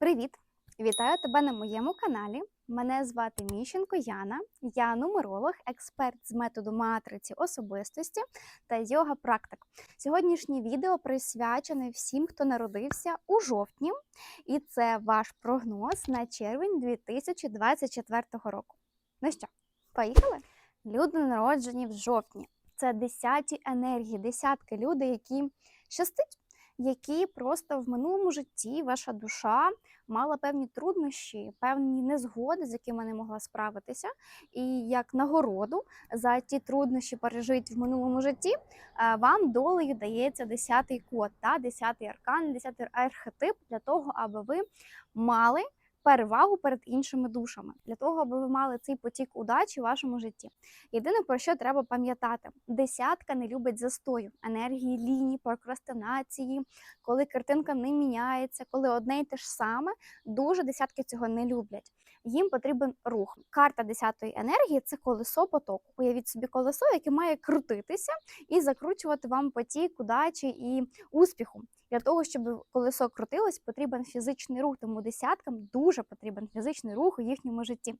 Привіт! Вітаю тебе на моєму каналі. Мене звати Міщенко Яна. Я нумеролог, експерт з методу матриці особистості та йога практик. Сьогоднішнє відео присвячене всім, хто народився у жовтні, і це ваш прогноз на червень 2024 року. Ну що, поїхали? Люди народжені в жовтні. Це десяті енергії, десятки людей, які щастить які просто в минулому житті ваша душа мала певні труднощі, певні незгоди, з якими не могла справитися. І як нагороду за ті труднощі пережити в минулому житті, е, вам долею дається десятий код, та десятий аркан, десятий архетип для того, аби ви мали перевагу перед іншими душами для того, аби ви мали цей потік удачі в вашому житті. Єдине про що треба пам'ятати: десятка не любить застою, енергії лінії, прокрастинації, коли картинка не міняється, коли одне й те ж саме, дуже десятки цього не люблять. Їм потрібен рух. Карта десятої енергії це колесо потоку. Уявіть собі колесо, яке має крутитися і закручувати вам потік удачі і успіху. Для того, щоб колесо крутилось, потрібен фізичний рух, тому десяткам дуже потрібен фізичний рух у їхньому житті.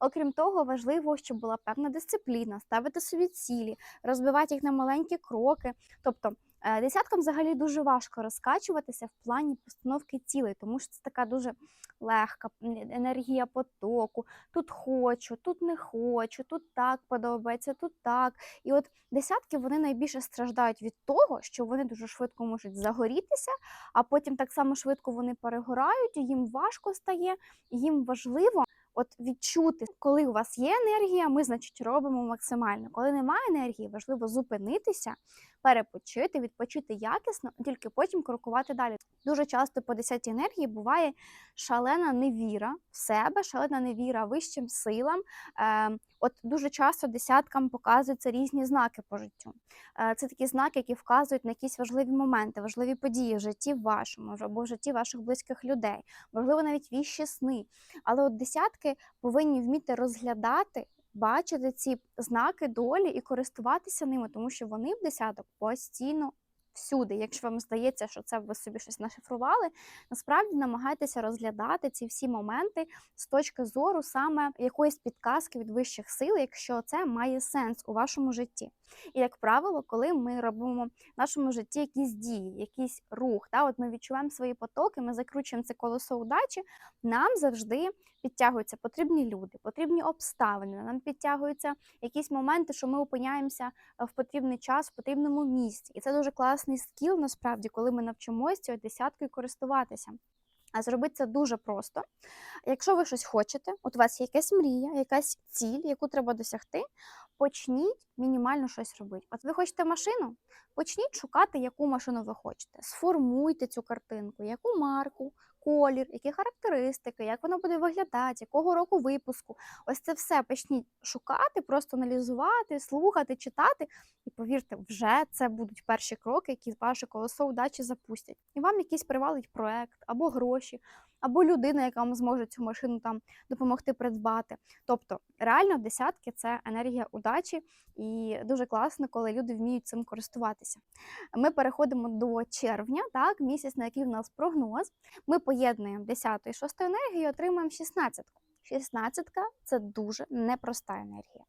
Окрім того, важливо, щоб була певна дисципліна, ставити собі цілі, розбивати їх на маленькі кроки. Тобто десяткам взагалі дуже важко розкачуватися в плані постановки цілей, тому що це така дуже легка енергія потоку. Тут хочу, тут не хочу, тут так подобається, тут так. І от десятки вони найбільше страждають від того, що вони дуже швидко можуть загорітися, а потім так само швидко вони перегорають, і їм важко стає, і їм важливо от відчути, коли у вас є енергія, ми, значить, робимо максимально. Коли немає енергії, важливо зупинитися, перепочити, відпочити якісно, тільки потім крокувати далі. Дуже часто по 10 енергії буває шалена невіра в себе, шалена невіра вищим силам. Е, От дуже часто десяткам показуються різні знаки по життю. Е, Це такі знаки, які вказують на якісь важливі моменти, важливі події в житті вашому або в житті ваших близьких людей, можливо, навіть віщі сни. Але от десятки повинні вміти розглядати. Бачити ці знаки долі і користуватися ними, тому що вони в десяток постійно всюди. Якщо вам здається, що це ви собі щось нашифрували, насправді намагайтеся розглядати ці всі моменти з точки зору саме якоїсь підказки від вищих сил, якщо це має сенс у вашому житті. І, як правило, коли ми робимо в нашому житті якісь дії, якийсь рух, та, от ми відчуваємо свої потоки, ми закручуємо це колесо удачі, нам завжди підтягуються потрібні люди, потрібні обставини, нам підтягуються якісь моменти, що ми опиняємося в потрібний час, в потрібному місці. І це дуже класний скіл, насправді, коли ми навчимося цією десяткою користуватися. А зробити це дуже просто. Якщо ви щось хочете, от у вас є якась мрія, якась ціль, яку треба досягти, почніть мінімально щось робити. От ви хочете машину, почніть шукати, яку машину ви хочете. Сформуйте цю картинку, яку марку, колір, які характеристики, як воно буде виглядати, якого року випуску. Ось це все почніть шукати, просто аналізувати, слухати, читати. І повірте, вже це будуть перші кроки, які ваше колесо удачі запустять. І вам якийсь привалить проект або гроші, або людина, яка вам зможе цю машину там допомогти придбати. Тобто, реально, десятки це енергія удачі, і дуже класно, коли люди вміють цим користуватися. Ми переходимо до червня, так, місяць, на який в нас прогноз. Ми поєднуємо 10 і 6 енергію і отримуємо 16. 16 це дуже непроста енергія.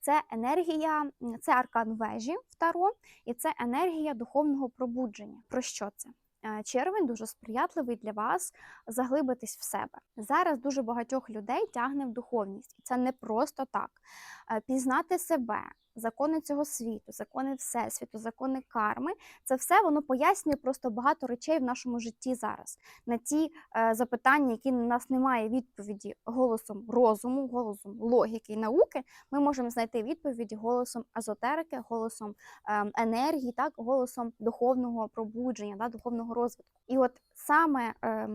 Це енергія, це аркан вежі в Таро, і це енергія духовного пробудження. Про що це? Е, червень дуже сприятливий для вас заглибитись в себе. Зараз дуже багатьох людей тягне в духовність, і це не просто так. Е, пізнати себе, закони цього світу, закони всесвіту, закони карми це все воно пояснює просто багато речей в нашому житті зараз. На ті е, запитання, які на нас немає відповіді голосом розуму, голосом логіки і науки, ми можемо знайти відповіді голосом езотерики, голосом е, енергії, так, голосом духовного пробудження, да, духовного розвитку. І от саме е,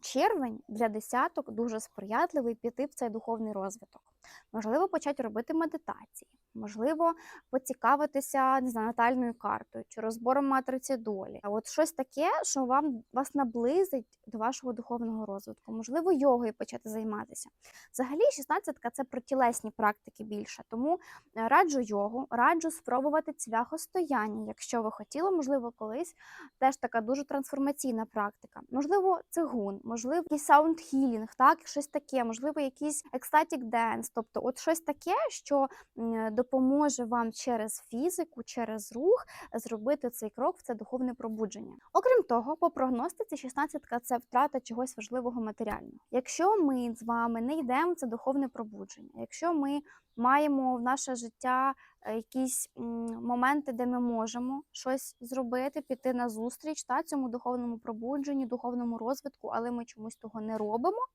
червень для десяток дуже сприятливий піти в цей духовний розвиток. Можливо, почати робити медитації, можливо, поцікавитися не знаю, натальною картою чи розбором матриці долі. А от щось таке, що вам вас наблизить до вашого духовного розвитку, можливо, йогою почати займатися. Взагалі, 16-ка – це про тілесні практики більше, тому е, раджу йогу, раджу спробувати цвяхостояння, якщо ви хотіли, можливо, колись теж така дуже трансформаційна практика. Можливо, цигун, можливо, якийсь саунд-хілінг, так, щось таке, можливо, якийсь екстатік денс, тобто от щось таке, що допоможе вам через фізику, через рух зробити цей крок в це духовне пробудження. Окрім того, по прогностиці 16-ка – це втрата чогось важливого матеріального. Якщо ми з вами не йдемо це духовне пробудження, якщо ми маємо в наше життя е, якісь моменти, де ми можемо щось зробити, піти на зустріч та цьому духовному пробудженню, духовному розвитку, але ми чомусь того не робимо,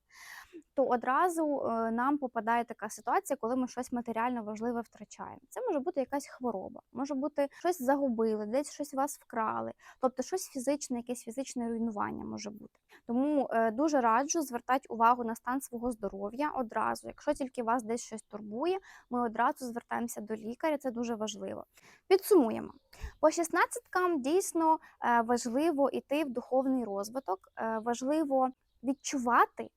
то одразу е, нам попадає така ситуація, коли ми щось матеріально важливе втрачаємо. Це може бути якась хвороба, може бути щось загубили, десь щось вас вкрали, тобто щось фізичне, якесь фізичне руйнування може бути. Тому е, дуже раджу звертати увагу на стан свого здоров'я одразу. Якщо тільки вас десь щось турбує, ми одразу звертаємося до лікаря, це дуже важливо. Підсумуємо. По 16 дійсно е, важливо йти в духовний розвиток, важливо відчувати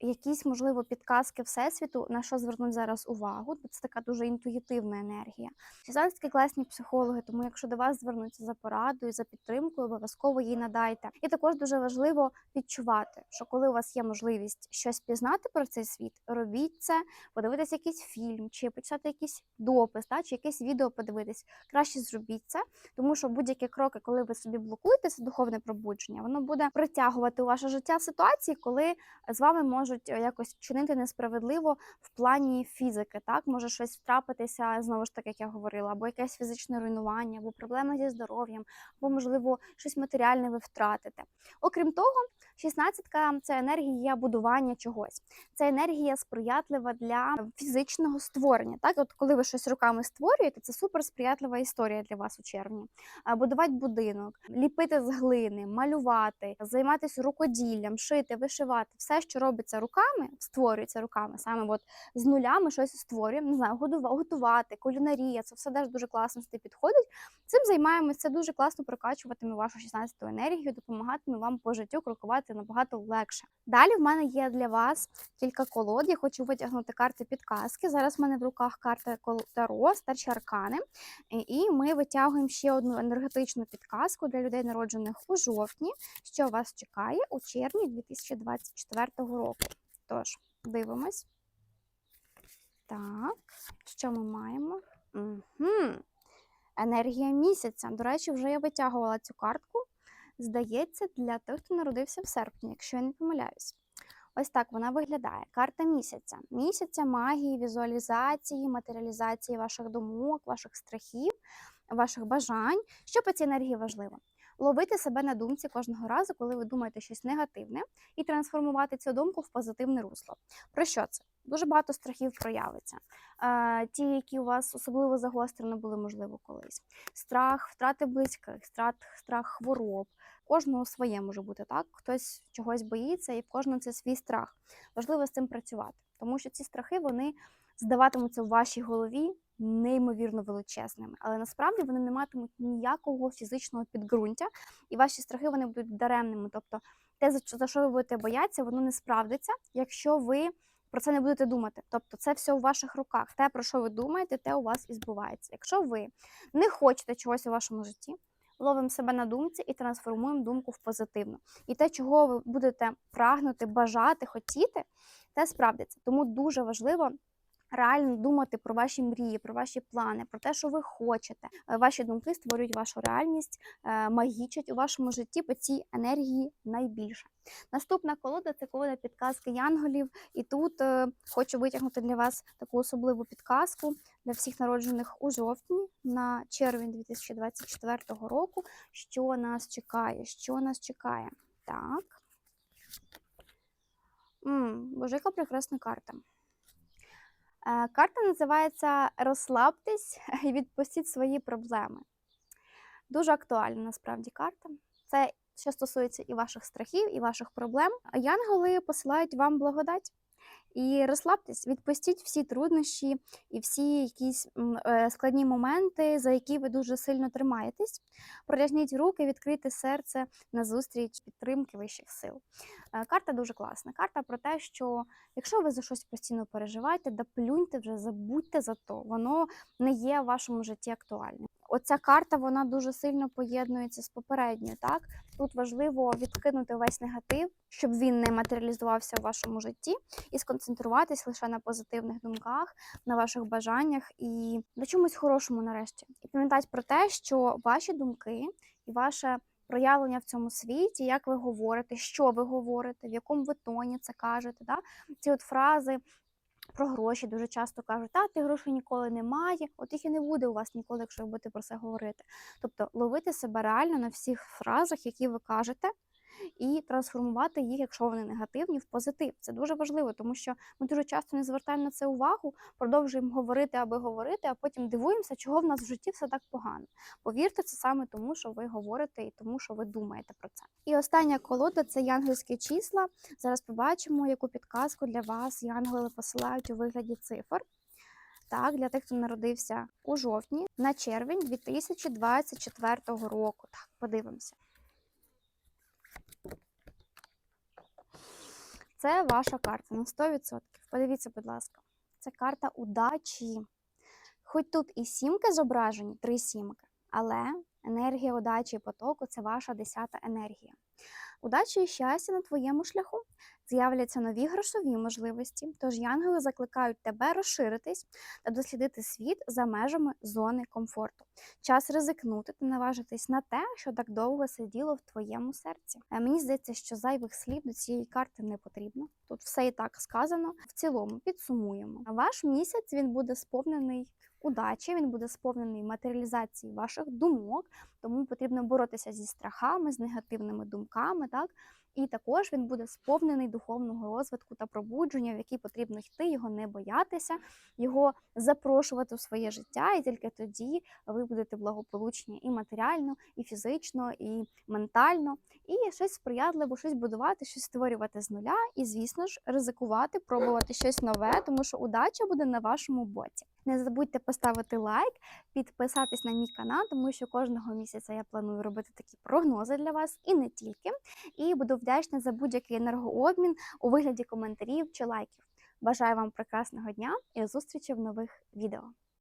якісь, можливо, підказки Всесвіту, на що звернути зараз увагу, бо це така дуже інтуїтивна енергія. 16 класні психологи, тому якщо до вас звернуться за порадою, за підтримкою, обов'язково їй надайте. І також дуже важливо відчувати, що коли у вас є можливість щось пізнати про цей світ, робіть це, подивитися якийсь фільм, чи почитати якийсь допис, та, чи якесь відео подивитись. Краще зробіть це, тому що будь-які кроки, коли ви собі блокуєте це духовне пробудження, воно буде притягувати ваше життя ситуації, коли з вами можуть е, якось чинити несправедливо в плані фізики. Так може щось трапитися знову ж таки, як я говорила, або якесь фізичне руйнування, або проблема зі здоров'ям, або можливо щось матеріальне ви втратите. Окрім того, 16-ка – це енергія будування чогось. Це енергія сприятлива для фізичного створення. Так, от коли ви щось руками створюєте, це супер сприятлива історія для вас у червні. Будувати будинок, ліпити з глини, малювати, займатися рукоділлям, шити, вишивати, все, що робиться руками, створюється руками. Саме от з нуля ми щось створюємо. Не знаю, готувати, кулінарія, це все дуже класно сюди підходить. Цим займаємося. Це дуже класно прокачуватиме вашу 16-ту енергію, допомагатиме вам по життю крокувати набагато легше. Далі в мене є для вас кілька колод. Я хочу витягнути карти підказки. Зараз в мене в руках карта Таро, старші аркани. І ми витягуємо ще одну енергетичну підказку для людей, народжених у жовтні, що вас чекає у червні 2024 року. Тож, дивимось. Так, що ми маємо? Угу. Енергія місяця. До речі, вже я витягувала цю картку. Здається, для тих, хто народився в серпні, якщо я не помиляюсь. Ось так вона виглядає. Карта місяця. Місяця магії, візуалізації, матеріалізації ваших думок, ваших страхів, ваших бажань. Що по цій енергії важливо? Ловити себе на думці кожного разу, коли ви думаєте щось негативне, і трансформувати цю думку в позитивне русло. Про що це? Дуже багато страхів проявиться. Е, ті, які у вас особливо загострено були, можливо, колись. Страх втрати близьких, страх, страх хвороб. Кожного своє може бути так. Хтось чогось боїться, і в кожного це свій страх. Важливо з цим працювати, тому що ці страхи вони здаватимуться в вашій голові неймовірно величезними, але насправді вони не матимуть ніякого фізичного підґрунтя, і ваші страхи вони будуть даремними. Тобто, те, за що ви будете боятися, воно не справдиться, якщо ви про це не будете думати. Тобто, це все у ваших руках. Те, про що ви думаєте, те у вас і збувається. Якщо ви не хочете чогось у вашому житті, ловимо себе на думці і трансформуємо думку в позитивну. І те, чого ви будете прагнути, бажати, хотіти, те справдиться. Тому дуже важливо. Реально думати про ваші мрії, про ваші плани, про те, що ви хочете. Е, Ваші думки створюють вашу реальність, е, магічать у вашому житті по цій енергії найбільше. Наступна колода це колода підказки янголів. І тут е, хочу витягнути для вас таку особливу підказку для всіх народжених у жовтні на червень 2024 року. Що нас чекає? Що нас чекає? Так. М, Боже, яка прекрасна карта. Е, Карта називається Розслабтесь і відпустіть свої проблеми. Дуже актуальна насправді карта. Це що стосується і ваших страхів, і ваших проблем. А Янголи посилають вам благодать. І розслабтесь, відпустіть всі труднощі і всі якісь е, складні моменти, за які ви дуже сильно тримаєтесь. Протягніть руки, відкрийте серце назустріч підтримки вищих сил. Е, Карта дуже класна. Карта про те, що якщо ви за щось постійно переживаєте, да плюньте вже, забудьте за то. Воно не є в вашому житті актуальним. Оця карта вона дуже сильно поєднується з попередньою. Так тут важливо відкинути весь негатив, щоб він не матеріалізувався в вашому житті, і сконцентруватись лише на позитивних думках, на ваших бажаннях і на чомусь хорошому нарешті. І пам'ятати про те, що ваші думки і ваше проявлення в цьому світі, як ви говорите, що ви говорите, в якому ви тоні це кажете. Да? Ці от фрази про гроші дуже часто кажуть, та ти грошей ніколи немає, от їх і не буде у вас ніколи, якщо ви будете про це говорити. Тобто ловити себе реально на всіх фразах, які ви кажете, і трансформувати їх, якщо вони негативні, в позитив. Це дуже важливо, тому що ми дуже часто не звертаємо на це увагу, продовжуємо говорити, аби говорити, а потім дивуємося, чого в нас в житті все так погано. Повірте, це саме тому, що ви говорите і тому, що ви думаєте про це. І остання колода це янгельські числа. Зараз побачимо, яку підказку для вас янгели посилають у вигляді цифр. Так, для тих, хто народився у жовтні на червень 2024 року. Так, подивимося. Це ваша карта на 100%. Подивіться, будь ласка, це карта удачі. Хоч тут і сімки зображені, три сімки, але енергія удачі і потоку це ваша десята енергія. Удачі і щастя на твоєму шляху. З'являться нові грошові можливості, тож янгели закликають тебе розширитись та дослідити світ за межами зони комфорту. Час ризикнути та наважитись на те, що так довго сиділо в твоєму серці. Е, Мені здається, що зайвих слів до цієї карти не потрібно. Тут все і так сказано. В цілому підсумуємо. Ваш місяць він буде сповнений удачі, він буде сповнений матеріалізації ваших думок, тому потрібно боротися зі страхами, з негативними думками, так. І також він буде сповнений духовного розвитку та пробудження, в який потрібно йти, його не боятися, його запрошувати у своє життя, і тільки тоді ви будете благополучні і матеріально, і фізично, і ментально, і щось сприятливо, щось будувати, щось створювати з нуля, і, звісно ж, ризикувати, пробувати щось нове, тому що удача буде на вашому боці. Не забудьте поставити лайк, підписатись на мій канал, тому що кожного місяця я планую робити такі прогнози для вас і не тільки. І буду вдячна за будь-який енергообмін у вигляді коментарів чи лайків. Бажаю вам прекрасного дня і зустрічі в нових відео.